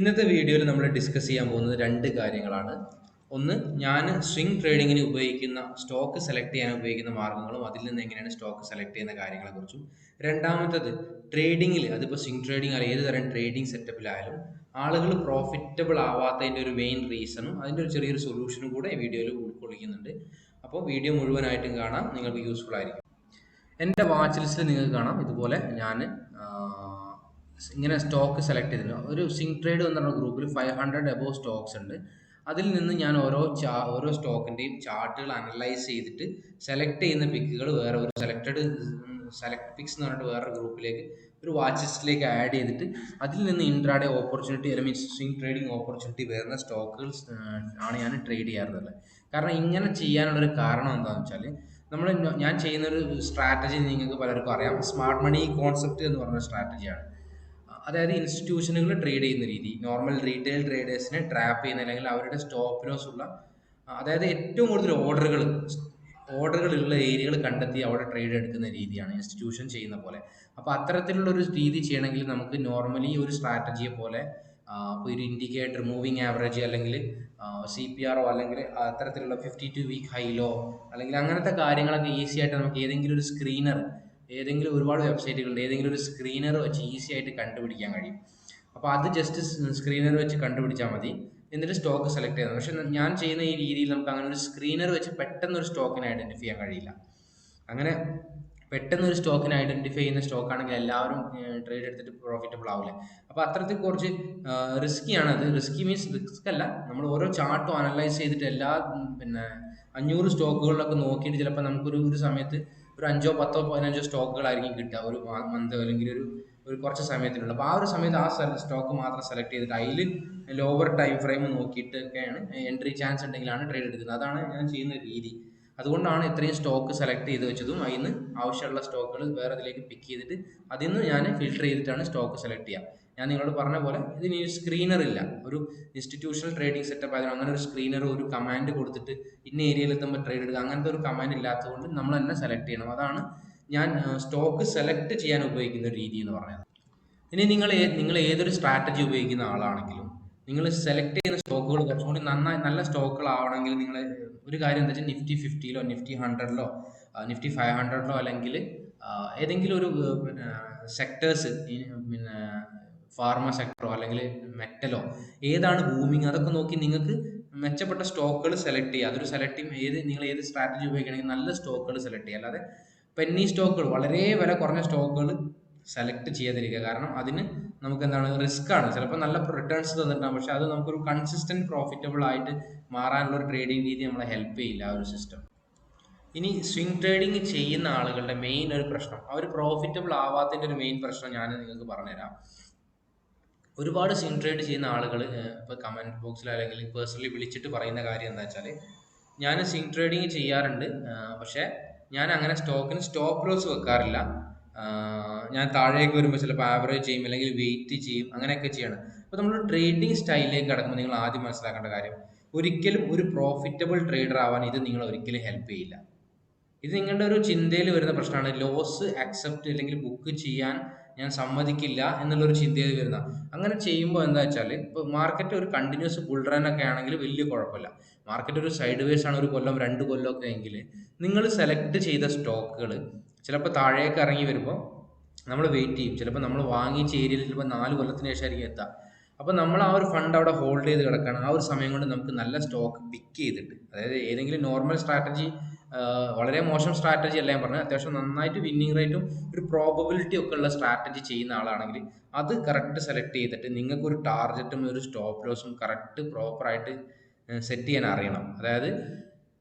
ഇന്നത്തെ വീഡിയോയിൽ നമ്മൾ ഡിസ്കസ് ചെയ്യാൻ പോകുന്നത് രണ്ട് കാര്യങ്ങളാണ്. ഒന്ന് ഞാൻ സ്വിംഗ് ട്രേഡിങ്ങിന് ഉപയോഗിക്കുന്ന സ്റ്റോക്ക് സെലക്ട് ചെയ്യാൻ ഉപയോഗിക്കുന്ന മാർഗങ്ങളും അതിൽ നിന്ന് എങ്ങനെയാണ് സ്റ്റോക്ക് സെലക്ട് ചെയ്യുന്ന കാര്യങ്ങളെക്കുറിച്ചും. രണ്ടാമത്തത് ട്രേഡിങ്ങിൽ അതിപ്പോൾ സ്വിംഗ് ട്രേഡിംഗ് അല്ലെങ്കിൽ ഏത് തരം ട്രേഡിംഗ് സെറ്റപ്പിലായാലും ആളുകൾ പ്രോഫിറ്റബിൾ ആവാത്തതിന്റെ ഒരു മെയിൻ റീസണും അതിന്റെ ഒരു ചെറിയൊരു സൊല്യൂഷനും കൂടെ ഈ വീഡിയോയിൽ ഉൾക്കൊള്ളിക്കുന്നുണ്ട്. അപ്പോൾ വീഡിയോ മുഴുവനായിട്ടും കാണാം നിങ്ങൾക്ക് യൂസ്ഫുൾ ആയിരിക്കും. എന്റെ വാച്ച് ലിസ്റ്റിൽ നിങ്ങൾക്ക് കാണാം ഇതുപോലെ ഞാൻ ഇങ്ങനെ സ്റ്റോക്ക് സെലക്ട് ചെയ്തിട്ടുണ്ട്. ഒരു സിങ് ട്രേഡ് എന്ന് പറഞ്ഞ ഗ്രൂപ്പിൽ ഫൈവ് ഹൺഡ്രഡ് എബോവ് സ്റ്റോക്സ് ഉണ്ട്. അതിൽ നിന്ന് ഞാൻ ഓരോ ചാ ഓരോ സ്റ്റോക്കിന്റെയും ചാർട്ടുകൾ അനലൈസ് ചെയ്തിട്ട് സെലക്ട് ചെയ്യുന്ന പിക്കുകൾ വേറെ ഒരു സെലക്റ്റഡ് സെലക്ട് പിക്സ് എന്ന് പറഞ്ഞിട്ട് വേറൊരു ഗ്രൂപ്പിലേക്ക് ഒരു വാച്ച് ലിസ്റ്റിലേക്ക് ആഡ് ചെയ്തിട്ട് അതിൽ നിന്ന് ഇൻട്രാഡേ ഓപ്പർച്യൂണിറ്റി അല്ലെങ്കിൽ മീൻസ് സ്വിംഗ് ട്രേഡിംഗ് ഓപ്പർച്യൂണിറ്റി വരുന്ന സ്റ്റോക്കുകൾ ആണ് ഞാൻ ട്രേഡ് ചെയ്യാറുള്ളത്. കാരണം ഇങ്ങനെ ചെയ്യാനുള്ളൊരു കാരണം എന്താണെന്ന് വെച്ചാൽ നമ്മൾ ഞാൻ ചെയ്യുന്നൊരു സ്ട്രാറ്റജി നിങ്ങൾക്ക് പലർക്കും അറിയാം. സ്മാർട്ട് മണി കോൺസെപ്റ്റ് എന്ന് പറഞ്ഞ സ്ട്രാറ്റജിയാണ് അതായത് ഇൻസ്റ്റിറ്റ്യൂഷനുകൾ ട്രേഡ് ചെയ്യുന്ന രീതി. നോർമൽ റീറ്റെയിൽ ട്രേഡേഴ്സിനെ ട്രാപ്പ് ചെയ്യുന്ന അല്ലെങ്കിൽ അവരുടെ സ്റ്റോപ്പ് ലോസ് ഉള്ള അതായത് ഏറ്റവും കൂടുതൽ ഓർഡറുകൾ ഉള്ള ഏരിയകൾ കണ്ടെത്തി അവിടെ ട്രേഡ് എടുക്കുന്ന രീതിയാണ് ഇൻസ്റ്റിറ്റ്യൂഷൻ ചെയ്യുന്ന പോലെ. അപ്പോൾ അത്തരത്തിലുള്ള ഒരു രീതി ചെയ്യണമെങ്കിൽ നമുക്ക് നോർമലി ഒരു സ്ട്രാറ്റജിയെ പോലെ ഇപ്പോൾ ഒരു ഇൻഡിക്കേറ്റർ മൂവിങ് ആവറേജ് അല്ലെങ്കിൽ സി പി ആറോ അല്ലെങ്കിൽ അത്തരത്തിലുള്ള ഫിഫ്റ്റി ടു വീക്ക് ഹൈലോ അല്ലെങ്കിൽ അങ്ങനത്തെ കാര്യങ്ങളൊക്കെ ഈസി ആയിട്ട് നമുക്ക് ഏതെങ്കിലും ഒരു സ്ക്രീനർ ഏതെങ്കിലും ഒരുപാട് വെബ്സൈറ്റുകളുണ്ട്. ഏതെങ്കിലും ഒരു സ്ക്രീനർ വെച്ച് ഈസി ആയിട്ട് കണ്ടുപിടിക്കാൻ കഴിയും. അപ്പോൾ അത് ജസ്റ്റ് സ്ക്രീനർ വെച്ച് കണ്ടുപിടിച്ചാൽ മതി. എന്നിട്ട് സ്റ്റോക്ക് സെലക്ട് ചെയ്യുന്നത് പക്ഷെ ഞാൻ ചെയ്യുന്ന ഈ രീതിയിൽ നമുക്ക് അങ്ങനെ ഒരു സ്ക്രീനർ വെച്ച് പെട്ടെന്ന് ഒരു സ്റ്റോക്കിനെ ഐഡന്റിഫൈ ചെയ്യാൻ കഴിയില്ല. അങ്ങനെ പെട്ടെന്ന് ഒരു സ്റ്റോക്കിനെ ഐഡന്റിഫൈ ചെയ്യുന്ന സ്റ്റോക്ക് ആണെങ്കിൽ എല്ലാവരും ട്രേഡ് എടുത്തിട്ട് പ്രോഫിറ്റബിൾ ആവില്ല അപ്പോൾ അത്രത്തിൽ കുറച്ച് റിസ്കി ആണ് അത് റിസ്കി മീൻസ് റിസ്ക് അല്ല. നമ്മൾ ഓരോ ചാർട്ടും അനലൈസ് ചെയ്തിട്ട് എല്ലാ പിന്നെ അഞ്ഞൂറ് സ്റ്റോക്കുകളിലൊക്കെ നോക്കിയിട്ട് ചിലപ്പോൾ നമുക്കൊരു ഒരു സമയത്ത് ഒരു അഞ്ചോ പത്തോ പതിനഞ്ചോ സ്റ്റോക്കുകളായിരിക്കും കിട്ടുക. ഒരു മന്ത് അല്ലെങ്കിൽ ഒരു ഒരു കുറച്ച് സമയത്തിനുള്ള അപ്പോൾ ആ ഒരു സമയത്ത് ആ സ്റ്റോക്ക് മാത്രം സെലക്ട് ചെയ്തിട്ട് അതിൽ ലോവർ ടൈം ഫ്രെയിം നോക്കിയിട്ടൊക്കെയാണ് എൻട്രി ചാൻസ് ഉണ്ടെങ്കിലാണ് ട്രേഡ് എടുക്കുന്നത്. അതാണ് ഞാൻ ചെയ്യുന്ന രീതി. അതുകൊണ്ടാണ് ഇത്രയും സ്റ്റോക്ക് സെലക്ട് ചെയ്ത് വെച്ചതും അതിൽ നിന്ന് ആവശ്യമുള്ള സ്റ്റോക്കുകൾ വേറെ അതിലേക്ക് പിക്ക് ചെയ്തിട്ട് അതിൽ നിന്ന് ഞാൻ ഫിൽട്ടർ ചെയ്തിട്ടാണ് സ്റ്റോക്ക് സെലക്ട് ചെയ്യുക. ഞാൻ നിങ്ങളോട് പറഞ്ഞ പോലെ ഇതിന് സ്ക്രീനർ ഇല്ല. ഒരു ഇൻസ്റ്റിറ്റ്യൂഷണൽ ട്രേഡിംഗ് സെറ്റപ്പ് ആയതുകൊണ്ട് അങ്ങനെ ഒരു സ്ക്രീനർ ഒരു കമാൻഡ് കൊടുത്തിട്ട് ഇന്ന ഏരിയയിൽ എത്തുമ്പോൾ ട്രേഡ് എടുക്കുക. അങ്ങനത്തെ ഒരു കമാൻഡ് ഇല്ലാത്തതുകൊണ്ട് നമ്മൾ തന്നെ സെലക്ട് ചെയ്യണം. അതാണ് ഞാൻ സ്റ്റോക്ക് സെലക്ട് ചെയ്യാൻ ഉപയോഗിക്കുന്ന രീതി എന്ന് പറയുന്നത് ഇനി നിങ്ങൾ നിങ്ങൾ ഏതൊരു സ്ട്രാറ്റജി ഉപയോഗിക്കുന്ന ആളാണെങ്കിലും നിങ്ങൾ സെലക്ട് ചെയ്യുന്ന സ്റ്റോക്കുകൾ കുറച്ചുകൂടി നന്നായി നല്ല സ്റ്റോക്കുകളാവണമെങ്കിൽ നിങ്ങൾ ഒരു കാര്യം എന്താ വെച്ചാൽ നിഫ്റ്റി ഫിഫ്റ്റിയിലോ നിഫ്റ്റി ഹൺഡ്രഡിലോ നിഫ്റ്റി ഫൈവ് ഹൺഡ്രഡിലോ അല്ലെങ്കിൽ ഏതെങ്കിലും ഒരു പിന്നെ സെക്ടേഴ്സ് പിന്നെ ഫാർമ സെക്ടറോ അല്ലെങ്കിൽ മെറ്റലോ ഏതാണ് ബൂമിങ് അതൊക്കെ നോക്കി നിങ്ങൾക്ക് മെച്ചപ്പെട്ട സ്റ്റോക്കുകൾ സെലക്ട് ചെയ്യുക. അതൊരു സെലക്ട് ചെയ്യും. ഏത് നിങ്ങൾ ഏത് സ്ട്രാറ്റജി ഉപയോഗിക്കണമെങ്കിൽ നല്ല സ്റ്റോക്കുകൾ സെലക്ട് ചെയ്യുക. അല്ലാതെ പെന്നി സ്റ്റോക്കുകൾ വളരെ വില കുറഞ്ഞ സ്റ്റോക്കുകൾ സെലക്ട് ചെയ്യാതിരിക്കുക. കാരണം അതിന് നമുക്ക് എന്താണ് റിസ്ക് ആണ്. ചിലപ്പോൾ നല്ല റിട്ടേൺസ് തന്നിട്ടുണ്ടാകും പക്ഷെ അത് നമുക്കൊരു കൺസിസ്റ്റന്റ് പ്രോഫിറ്റബിൾ ആയിട്ട് മാറാനുള്ള ഒരു ട്രേഡിംഗ് രീതി നമ്മളെ ഹെൽപ്പ് ചെയ്യില്ല ആ ഒരു സിസ്റ്റം ഇനി സ്വിംഗ് ട്രേഡിംഗ് ചെയ്യുന്ന ആളുകളുടെ മെയിൻ ഒരു പ്രശ്നം. അവർ പ്രോഫിറ്റബിൾ ആവാത്തതിന്റെ ഒരു മെയിൻ പ്രശ്നം ഞാൻ നിങ്ങൾക്ക് പറഞ്ഞുതരാം. ഒരുപാട് സീൻ ട്രേഡ് ചെയ്യുന്ന ആളുകൾ ഇപ്പോൾ കമന്റ് ബോക്സിൽ അല്ലെങ്കിൽ പേഴ്സണലി വിളിച്ചിട്ട് പറയുന്ന കാര്യം എന്താ വെച്ചാൽ ഞാൻ സീൻ ട്രേഡിങ് ചെയ്യാറുണ്ട്. പക്ഷേ ഞാൻ അങ്ങനെ സ്റ്റോക്കിന് സ്റ്റോപ്പ് ലോസ് വെക്കാറില്ല. ഞാൻ താഴേക്ക് വരുമ്പോൾ ചിലപ്പോൾ ആവറേജ് ചെയ്യും അല്ലെങ്കിൽ വെയിറ്റ് ചെയ്യും അങ്ങനെയൊക്കെ ചെയ്യണം. അപ്പോൾ നമ്മൾ ട്രേഡിംഗ് സ്റ്റൈലിലേക്ക് കടക്കുമ്പോൾ നിങ്ങൾ ആദ്യം മനസ്സിലാക്കേണ്ട കാര്യം ഒരിക്കലും ഒരു പ്രോഫിറ്റബിൾ ട്രേഡർ ആവാൻ ഇത് നിങ്ങൾ ഒരിക്കലും ഹെൽപ്പ് ചെയ്യില്ല. ഇത് നിങ്ങളുടെ ഒരു ചിന്തയിൽ വരുന്ന പ്രശ്നമാണ്. ലോസ് അക്സെപ്റ്റ് അല്ലെങ്കിൽ ബുക്ക് ചെയ്യാൻ ഞാൻ സമ്മതിക്കില്ല എന്നുള്ളൊരു ചിന്തയിൽ വരുന്ന. അങ്ങനെ ചെയ്യുമ്പോൾ എന്താ വെച്ചാൽ ഇപ്പോൾ മാർക്കറ്റ് ഒരു കണ്ടിന്യൂസ് ബുൾ റൺ ഒക്കെ ആണെങ്കിൽ വലിയ കുഴപ്പമില്ല. മാർക്കറ്റ് ഒരു സൈഡ് വേസ് ആണ് ഒരു കൊല്ലം രണ്ട് കൊല്ലമൊക്കെ എങ്കിൽ നിങ്ങൾ സെലക്ട് ചെയ്ത സ്റ്റോക്കുകൾ ചിലപ്പോൾ താഴേക്ക് ഇറങ്ങി വരുമ്പോൾ നമ്മൾ വെയിറ്റ് ചെയ്യും. ചിലപ്പോൾ നമ്മൾ വാങ്ങിച്ച ഏരിയയിൽ ചിലപ്പോൾ നാല് കൊല്ലത്തിന് ശേഷമായിരിക്കും എത്താം. അപ്പോൾ നമ്മൾ ആ ഒരു ഫണ്ട് അവിടെ ഹോൾഡ് ചെയ്ത് കിടക്കുകയാണ് ആ ഒരു സമയം കൊണ്ട് നമുക്ക് നല്ല സ്റ്റോക്ക് പിക്ക് ചെയ്തിട്ട് അതായത് ഏതെങ്കിലും നോർമൽ സ്ട്രാറ്റജി വളരെ മോശം സ്ട്രാറ്റജി അല്ല ഞാൻ പറഞ്ഞത്. അത്യാവശ്യം നന്നായിട്ട് വിന്നിങ് റേറ്റും ഒരു പ്രോബബിലിറ്റി ഒക്കെ ഉള്ള സ്ട്രാറ്റജി ചെയ്യുന്ന ആളാണെങ്കിൽ അത് കറക്റ്റ് സെലക്ട് ചെയ്തിട്ട് നിങ്ങൾക്ക് ഒരു ടാർഗറ്റും ഒരു സ്റ്റോപ്പ് ലോസും കറക്റ്റ് പ്രോപ്പറായിട്ട് സെറ്റ് ചെയ്യാൻ അറിയണം. അതായത്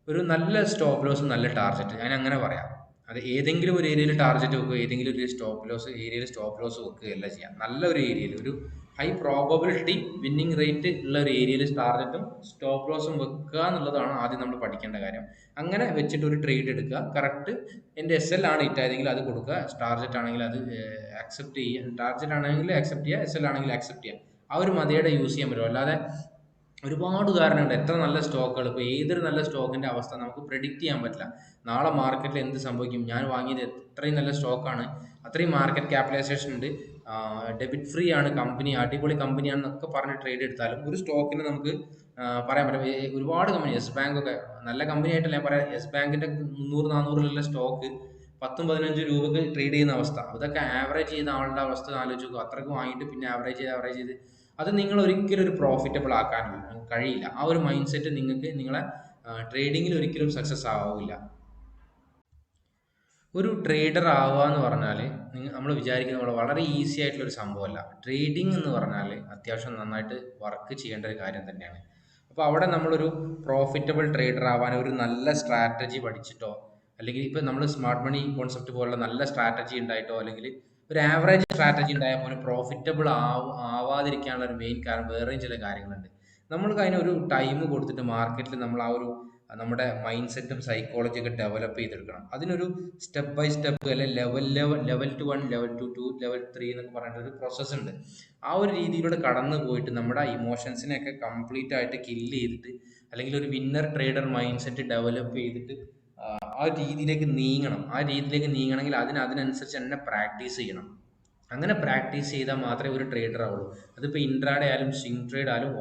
ഒരു നല്ല സ്റ്റോപ്പ് ലോസും നല്ല ടാർഗറ്റ് ഞാൻ അങ്ങനെ പറയാം. അത് ഏതെങ്കിലും ഒരു ഏരിയയിൽ ടാർഗറ്റ് വെക്കുക ഏതെങ്കിലും ഒരു സ്റ്റോപ്പ് ലോസ് ഏരിയയിൽ സ്റ്റോപ്പ് ലോസ് വെക്കുകയല്ല ചെയ്യാം. നല്ല ഒരു ഏരിയയിൽ ഒരു ഹൈ പ്രോബബിലിറ്റി വിന്നിങ് റേറ്റ് ഉള്ള ഒരു ഏരിയയിൽ ടാർഗറ്റും സ്റ്റോപ്പ് ലോസും വെക്കുക എന്നുള്ളതാണ് ആദ്യം നമ്മൾ പഠിക്കേണ്ട കാര്യം. അങ്ങനെ വെച്ചിട്ട് ഒരു ട്രേഡ് എടുക്കുക. കറക്റ്റ് എന്റെ എസ് എൽ ആണ് ഇറ്റായതെങ്കിൽ അത് കൊടുക്കുക. ടാർജറ്റ് ആണെങ്കിൽ അത് അക്സെപ്റ്റ് ചെയ്യുക. ടാർജറ്റ് ആണെങ്കിൽ അക്സെപ്റ്റ് ചെയ്യുക. എസ് എൽ ആണെങ്കിൽ അക്സെപ്റ്റ് ചെയ്യുക. ആ ഒരു മതിയുടെ യൂസ് ചെയ്യാൻ പറ്റും. അല്ലാതെ ഒരുപാട് ഉദാഹരണമുണ്ട് എത്ര നല്ല സ്റ്റോക്കുകൾ ഇപ്പോൾ ഏതൊരു നല്ല സ്റ്റോക്കിന്റെ അവസ്ഥ നമുക്ക് പ്രെഡിക്റ്റ് ചെയ്യാൻ പറ്റില്ല. നാളെ മാർക്കറ്റിൽ എന്ത് സംഭവിക്കും? ഞാൻ വാങ്ങിയത് എത്രയും നല്ല സ്റ്റോക്കാണ് അത്രയും മാർക്കറ്റ് ക്യാപിറ്റലൈസേഷൻ ഉണ്ട്. ഡെബിറ്റ് ഫ്രീ ആണ് കമ്പനി അടിപൊളി കമ്പനിയാണെന്നൊക്കെ പറഞ്ഞ് ട്രേഡ് എടുത്താലും ഒരു സ്റ്റോക്കിന് നമുക്ക് പറയാൻ പറ്റും. ഒരുപാട് കമ്പനി യെസ് ബാങ്ക് ഒക്കെ നല്ല കമ്പനി ആയിട്ടല്ല ഞാൻ പറയാം. യെസ് ബാങ്കിന്റെ മുന്നൂറ് നാനൂറിലുള്ള സ്റ്റോക്ക് പത്തും പതിനഞ്ചും രൂപക്ക് ട്രേഡ് ചെയ്യുന്ന അവസ്ഥ. അതൊക്കെ ആവറേജ് ചെയ്യുന്ന ആളുടെ അവസ്ഥ ആലോചിച്ച് നോക്കുക അത്രയ്ക്ക് വാങ്ങിയിട്ട് പിന്നെ ആവറേജ് ചെയ്ത് ആവറേജ് ചെയ്ത് അത് നിങ്ങൾ ഒരിക്കലും ഒരു പ്രോഫിറ്റബിൾ ആക്കാൻ കഴിയില്ല. ആ ഒരു മൈൻഡ് സെറ്റ് നിങ്ങൾക്ക് നിങ്ങളെ ട്രേഡിങ്ങിൽ ഒരിക്കലും സക്സസ് ആവില്ല. ഒരു ട്രേഡർ ആവുക എന്ന് പറഞ്ഞാൽ നമ്മൾ വിചാരിക്കുന്ന പോലെ വളരെ ഈസി ആയിട്ടുള്ള ഒരു സംഭവമല്ല. ട്രേഡിംഗ് എന്ന് പറഞ്ഞാൽ അത്യാവശ്യം നന്നായിട്ട് വർക്ക് ചെയ്യേണ്ട ഒരു കാര്യം തന്നെയാണ്. അപ്പോൾ അവിടെ നമ്മളൊരു പ്രോഫിറ്റബിൾ ട്രേഡർ ആവാൻ ഒരു നല്ല സ്ട്രാറ്റജി പഠിച്ചിട്ടോ അല്ലെങ്കിൽ ഇപ്പോൾ നമ്മൾ സ്മാർട്ട് മണി കോൺസെപ്റ്റ് പോലുള്ള നല്ല സ്ട്രാറ്റജി ഉണ്ടായിട്ടോ അല്ലെങ്കിൽ ഒരു ആവറേജ് സ്ട്രാറ്റജി ഉണ്ടായാൽ പോലും പ്രോഫിറ്റബിൾ ആവ ആവാതിരിക്കാനുള്ള ഒരു മെയിൻ കാരണം വേറെയും ചില കാര്യങ്ങളുണ്ട്. നമ്മൾക്ക് അതിനൊരു ടൈം കൊടുത്തിട്ട് മാർക്കറ്റിൽ നമ്മൾ ആ ഒരു നമ്മുടെ മൈൻഡ് സെറ്റും സൈക്കോളജി ഒക്കെ ഡെവലപ്പ് ചെയ്തെടുക്കണം. അതിനൊരു സ്റ്റെപ്പ് ബൈ സ്റ്റെപ്പ് അല്ലെ level level level two one level two two level three എന്നൊക്കെ പറഞ്ഞിട്ട് ഒരു പ്രോസസ്സ് ഉണ്ട്. ആ ഒരു രീതിയിലൂടെ കടന്നു പോയിട്ട് നമ്മുടെ ഇമോഷൻസിനെയൊക്കെ കംപ്ലീറ്റ് ആയിട്ട് കില്ല് ചെയ്തിട്ട് അല്ലെങ്കിൽ ഒരു winner trader mind set develop ചെയ്തിട്ട് ആ രീതിയിലേക്ക് നീങ്ങണം. ആ രീതിയിലേക്ക് നീങ്ങണമെങ്കിൽ അതിന് അതിനനുസരിച്ച് തന്നെ പ്രാക്ടീസ് ചെയ്യണം. അങ്ങനെ പ്രാക്ടീസ് ചെയ്താൽ മാത്രമേ ഒരു ട്രേഡർ ആവുള്ളൂ. അതിപ്പോൾ ഇൻട്രാഡേ ആയാലും സ്വിംഗ് ട്രേഡ് ആയാലും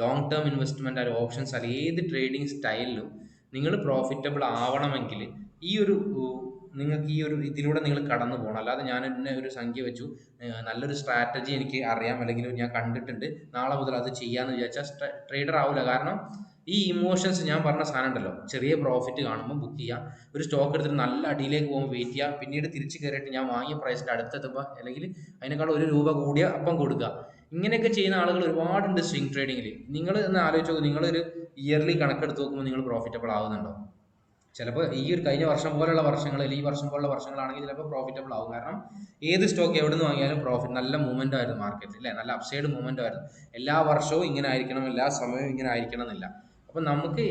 ലോങ് ടേം ഇൻവെസ്റ്റ്മെന്റ് ആയാലും ഓപ്ഷൻസ് ആയാലും ഏത് ട്രേഡിംഗ് സ്റ്റൈലിലും നിങ്ങൾ പ്രോഫിറ്റബിൾ ആവണമെങ്കിൽ ഈ ഒരു നിങ്ങൾക്ക് ഈ ഒരു ഇതിലൂടെ നിങ്ങൾ കടന്നു പോകണം. അല്ലാതെ ഞാൻ എന്നെ ഒരു സംഖ്യ വെച്ചു. നല്ലൊരു സ്ട്രാറ്റജി എനിക്ക് അറിയാം. അല്ലെങ്കിൽ ഞാൻ കണ്ടിട്ടുണ്ട്. നാളെ മുതൽ അത് ചെയ്യാമെന്ന് വിചാരിച്ചാൽ ട്രേഡർ ആവില്ല കാരണം ഈ ഇമോഷൻസ് ഞാൻ പറഞ്ഞ സാധനം ഉണ്ടല്ലോ. ചെറിയ പ്രോഫിറ്റ് കാണുമ്പോൾ ബുക്ക് ചെയ്യുക ഒരു സ്റ്റോക്ക് എടുത്തിട്ട് നല്ല അടിയിലേക്ക് പോകുമ്പോൾ വെയിറ്റ് ചെയ്യുക പിന്നീട് തിരിച്ച് കയറിയിട്ട് ഞാൻ വാങ്ങിയ പ്രൈസിന്റെ അടുത്തെത്തുമ്പോൾ അല്ലെങ്കിൽ അതിനേക്കാൾ ഒരു രൂപ കൂടിയ അപ്പം കൊടുക്കുക. ഇങ്ങനെയൊക്കെ ചെയ്യുന്ന ആളുകൾ ഒരുപാടുണ്ട് സ്വിംഗ് ട്രേഡിങ്ങിൽ നിങ്ങൾ ഒന്ന് ആലോചിച്ച് നോക്കും നിങ്ങളൊരു ഇയർലി കണക്കെടുത്ത് നോക്കുമ്പോൾ നിങ്ങൾ പ്രോഫിറ്റബിൾ ആവുന്നുണ്ടോ? ചിലപ്പോൾ ഈ ഒരു കഴിഞ്ഞ വർഷം പോലെയുള്ള വർഷങ്ങൾ അല്ലെങ്കിൽ ഈ വർഷം പോലുള്ള വർഷങ്ങളാണെങ്കിൽ ചിലപ്പോൾ പ്രോഫിറ്റബിൾ ആവും. കാരണം ഏത് സ്റ്റോക്ക് എവിടെ നിന്ന് വാങ്ങിയാലും പ്രോഫിറ്റ് നല്ല മൂവ്മെന്റ് ആയിരുന്നു മാർക്കറ്റിൽ അല്ലേ? നല്ല അപ്സൈഡ് മൂവ്മെന്റ് ആയിരുന്നു. എല്ലാ വർഷവും ഇങ്ങനെ ആയിരിക്കണം എല്ലാ സമയവും ഇങ്ങനെ ആയിരിക്കണം എന്നില്ല. അപ്പം നമുക്ക്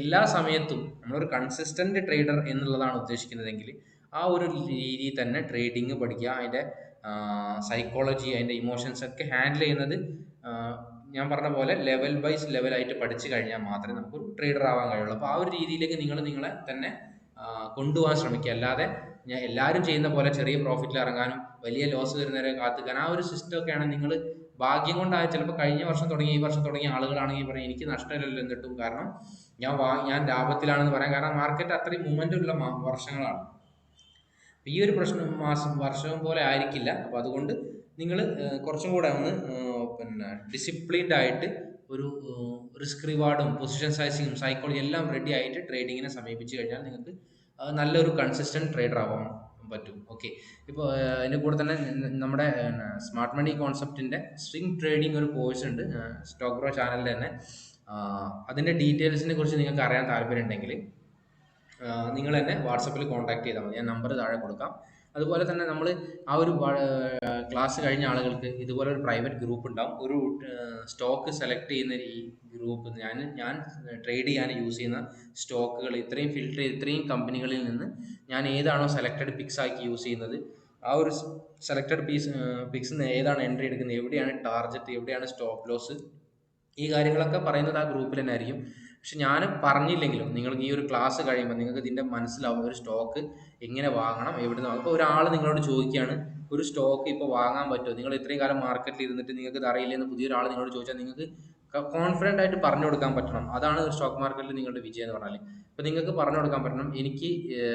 എല്ലാ സമയത്തും നമ്മളൊരു കൺസിസ്റ്റന്റ് ട്രേഡർ എന്നുള്ളതാണ് ഉദ്ദേശിക്കുന്നതെങ്കിൽ ആ ഒരു രീതിയിൽ തന്നെ ട്രേഡിങ് പഠിക്കുക അതിന്റെ സൈക്കോളജി അതിന്റെ ഇമോഷൻസ് ഒക്കെ ഹാൻഡിൽ ചെയ്യുന്നത് ഞാൻ പറഞ്ഞ പോലെ ലെവൽ വൈസ് ലെവലായിട്ട് പഠിച്ചു കഴിഞ്ഞാൽ മാത്രമേ നമുക്ക് ഒരു ട്രേഡർ ആവാൻ കഴിയുള്ളൂ. അപ്പോൾ ആ ഒരു രീതിയിലേക്ക് നിങ്ങൾ നിങ്ങളെ തന്നെ കൊണ്ടുപോകാൻ ശ്രമിക്കുക. അല്ലാതെ ഞാൻ എല്ലാവരും ചെയ്യുന്ന പോലെ ചെറിയ പ്രോഫിറ്റിൽ ഇറങ്ങാനും വലിയ ലോസ് വരുന്നവരെ കാത്തുക്കാൻ ആ ഒരു സിസ്റ്റം ഒക്കെയാണ് നിങ്ങൾ ഭാഗ്യം കൊണ്ടായ ചിലപ്പോൾ കഴിഞ്ഞ വർഷം തുടങ്ങി ഈ വർഷം തുടങ്ങിയ ആളുകളാണെങ്കിൽ പറയും എനിക്ക് നഷ്ടമില്ലല്ലോ എന്നിട്ടും. കാരണം ഞാൻ ഞാൻ ലാഭത്തിലാണെന്ന് പറയാം. കാരണം മാർക്കറ്റ് അത്രയും മൂവ്മെന്റ് ഉള്ള വർഷങ്ങളാണ്. ഈ ഒരു പ്രശ്നം മാസം വർഷവും പോലെ ആയിരിക്കില്ല. അപ്പോൾ അതുകൊണ്ട് നിങ്ങൾ കുറച്ചും കൂടെ ഒന്ന് പിന്നെ ഡിസിപ്ലിൻഡ് ആയിട്ട് ഒരു റിസ്ക് റിവാർഡും പൊസിഷൻ സൈസിങ്ങും സൈക്കോളജി എല്ലാം റെഡി ആയിട്ട് ട്രേഡിങ്ങിനെ സമീപിച്ചു കഴിഞ്ഞാൽ നിങ്ങൾക്ക് നല്ലൊരു കൺസിസ്റ്റന്റ് ട്രേഡർ ആവാൻ പറ്റും. ഓക്കെ ഇപ്പോൾ അതിന്റെ കൂടെ തന്നെ നമ്മുടെ സ്മാർട്ട് മണി കോൺസെപ്റ്റിന്റെ സ്ട്രിങ് ട്രേഡിംഗ് ഒരു കോഴ്സ് ഉണ്ട് സ്റ്റോക്ക് ബ്രോ ചാനലിൽ തന്നെ. അതിന്റെ ഡീറ്റെയിൽസിനെ കുറിച്ച് നിങ്ങൾക്ക് അറിയാൻ താല്പര്യം ഉണ്ടെങ്കിൽ നിങ്ങൾ എന്നെ വാട്സപ്പിൽ കോൺടാക്ട് ചെയ്താൽ മതി. ഞാൻ നമ്പർ താഴെ കൊടുക്കാം. അതുപോലെ തന്നെ നമ്മൾ ആ ഒരു ക്ലാസ് കഴിഞ്ഞ ആളുകൾക്ക് ഇതുപോലെ ഒരു പ്രൈവറ്റ് ഗ്രൂപ്പ് ഉണ്ടാവും. ഒരു സ്റ്റോക്ക് സെലക്ട് ചെയ്യുന്ന ഈ ഗ്രൂപ്പ് ഞാൻ ഞാൻ ട്രേഡ് ചെയ്യാൻ യൂസ് ചെയ്യുന്ന സ്റ്റോക്കുകൾ ഇത്രയും ഫിൽട്ടർ ഇത്രയും കമ്പനികളിൽ നിന്ന് ഞാൻ ഏതാണോ സെലക്റ്റഡ് പിക്സ് ആക്കി യൂസ് ചെയ്യുന്നത്. ആ ഒരു സെലക്റ്റഡ് പീസ് പിക്സ് ഏതാണ് എൻട്രി എടുക്കുന്നത് എവിടെയാണ് ടാർജറ്റ് എവിടെയാണ് സ്റ്റോപ്പ് ലോസ് ഈ കാര്യങ്ങളൊക്കെ പറയുന്നത് ആ ഗ്രൂപ്പിൽ തന്നെ ആയിരിക്കും. പക്ഷെ ഞാൻ പറഞ്ഞില്ലെങ്കിലും നിങ്ങൾക്ക് ഈ ഒരു ക്ലാസ് കഴിയുമ്പോൾ നിങ്ങൾക്ക് ഇതിന്റെ മനസ്സിലാവും ഒരു സ്റ്റോക്ക് എങ്ങനെ വാങ്ങണം എവിടെ നിന്ന് അപ്പോൾ ഒരാൾ നിങ്ങളോട് ചോദിക്കുകയാണ് ഒരു സ്റ്റോക്ക് ഇപ്പോൾ വാങ്ങാൻ പറ്റുമോ? നിങ്ങൾ ഇത്രയും കാലം മാർക്കറ്റിൽ ഇരുന്നിട്ട് നിങ്ങൾക്ക് ഇത് അറിയില്ലെന്ന് പുതിയൊരാൾ നിങ്ങളോട് ചോദിച്ചാൽ നിങ്ങൾക്ക് കോൺഫിഡന്റ് ആയിട്ട് പറഞ്ഞു കൊടുക്കാൻ പറ്റണം. അതാണ് സ്റ്റോക്ക് മാർക്കറ്റിൽ നിങ്ങളുടെ വിജയം എന്ന് പറഞ്ഞാൽ ഇപ്പോൾ നിങ്ങൾക്ക് പറഞ്ഞു കൊടുക്കാൻ പറ്റണം. എനിക്ക്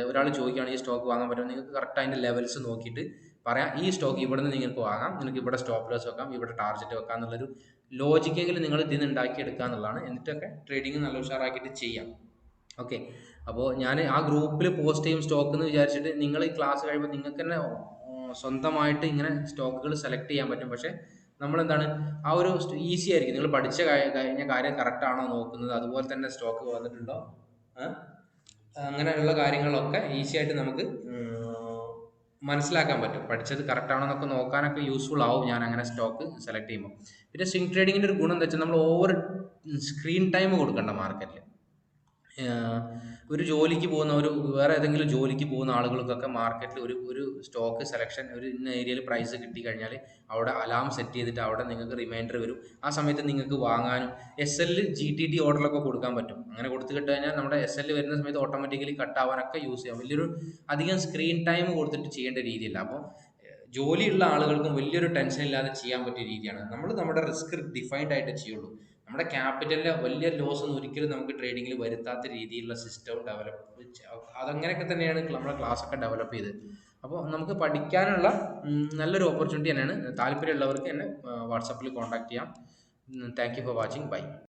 ഒരാൾ ചോദിക്കുകയാണ് ഈ സ്റ്റോക്ക് വാങ്ങാൻ പറ്റുമോ? നിങ്ങൾക്ക് കറക്റ്റ് അതിന്റെ ലെവൽസ് നോക്കിയിട്ട് പറയാം ഈ സ്റ്റോക്ക് ഇവിടെ നിന്ന് നിങ്ങൾക്ക് വാങ്ങാം നിങ്ങൾക്ക് ഇവിടെ സ്റ്റോപ്പ് ലോസ് വെക്കാം ഇവിടെ ടാർജറ്റ് വെക്കാം എന്നുള്ളൊരു ലോജിക്കെങ്കിലും നിങ്ങൾ ഇതിൽ നിന്ന് ഉണ്ടാക്കിയെടുക്കുക എന്നുള്ളതാണ്. എന്നിട്ടൊക്കെ ട്രേഡിങ് നല്ല ഉഷാറാക്കിയിട്ട് ചെയ്യാം. ഓക്കെ അപ്പോൾ ഞാൻ ആ ഗ്രൂപ്പിൽ പോസ്റ്റ് ചെയ്യും സ്റ്റോക്ക് എന്ന് വിചാരിച്ചിട്ട് നിങ്ങൾ ഈ ക്ലാസ് കഴിയുമ്പോൾ നിങ്ങൾക്ക് തന്നെ സ്വന്തമായിട്ട് ഇങ്ങനെ സ്റ്റോക്കുകൾ സെലക്ട് ചെയ്യാൻ പറ്റും. പക്ഷേ നമ്മളെന്താണ് ആ ഒരു ഈസി ആയിരിക്കും. നിങ്ങൾ പഠിച്ച കഴിഞ്ഞ കാര്യം കറക്റ്റാണോ നോക്കുന്നത് അതുപോലെ തന്നെ സ്റ്റോക്ക് വന്നിട്ടുണ്ടോ? അങ്ങനെയുള്ള കാര്യങ്ങളൊക്കെ ഈസി ആയിട്ട് നമുക്ക് മനസ്സിലാക്കാൻ പറ്റും. പഠിച്ചത് കറക്റ്റ് ആണോ എന്നൊക്കെ നോക്കാനൊക്കെ യൂസ്ഫുൾ ആവും ഞാൻ അങ്ങനെ സ്റ്റോക്ക് സെലക്ട് ചെയ്യുമ്പോൾ പിന്നെ സ്വിംഗ് ട്രേഡിങ്ങിന്റെ ഒരു ഗുണം എന്താ വെച്ചാൽ നമ്മൾ ഓവർ സ്ക്രീൻ ടൈം കൊടുക്കണ്ട മാർക്കറ്റിൽ ഒരു ജോലിക്ക് പോകുന്ന ഒരു വേറെ ഏതെങ്കിലും ജോലിക്ക് പോകുന്ന ആളുകൾക്കൊക്കെ മാർക്കറ്റിൽ ഒരു ഒരു സ്റ്റോക്ക് സെലക്ഷൻ ഒരു ഇന്ന ഏരിയയിൽ പ്രൈസ് കിട്ടി കഴിഞ്ഞാൽ അവിടെ അലാം സെറ്റ് ചെയ്തിട്ട് അവിടെ നിങ്ങൾക്ക് റിമൈൻഡർ വരും. ആ സമയത്ത് നിങ്ങൾക്ക് വാങ്ങാനും S L G T T ഓർഡറിലൊക്കെ കൊടുക്കാൻ പറ്റും. അങ്ങനെ കൊടുത്തു കഴിഞ്ഞാൽ നമ്മുടെ എസ് എൽ വരുന്ന സമയത്ത് ഓട്ടോമാറ്റിക്കലി കട്ട് ആവാനൊക്കെ യൂസ് ചെയ്യാം. വലിയൊരു അധികം സ്ക്രീൻ ടൈം കൊടുത്തിട്ട് ചെയ്യേണ്ട രീതിയില്ല. അപ്പോൾ ജോലിയുള്ള ആളുകൾക്കും വലിയൊരു ടെൻഷൻ ഇല്ലാതെ ചെയ്യാൻ പറ്റിയ രീതിയാണ്. നമ്മൾ നമ്മുടെ റിസ്ക് ഡിഫൈൻഡ് ആയിട്ട് ചെയ്യുള്ളൂ. നമ്മുടെ ക്യാപിറ്റലിലെ വലിയ ലോസ് ഒന്നും ഒരിക്കലും നമുക്ക് ട്രേഡിങ്ങിൽ വരുത്താത്ത രീതിയിലുള്ള സിസ്റ്റം ഡെവലപ്പ് അതങ്ങനെയൊക്കെ തന്നെയാണ് നമ്മുടെ ക്ലാസ് ഒക്കെ ഡെവലപ്പ് ചെയ്തത്. അപ്പോൾ നമുക്ക് പഠിക്കാനുള്ള നല്ലൊരു ഓപ്പർച്യൂണിറ്റി തന്നെയാണ്. താല്പര്യമുള്ളവർക്ക് എന്നെ വാട്സാപ്പിൽ കോൺടാക്ട് ചെയ്യാം. Thank you for watching bye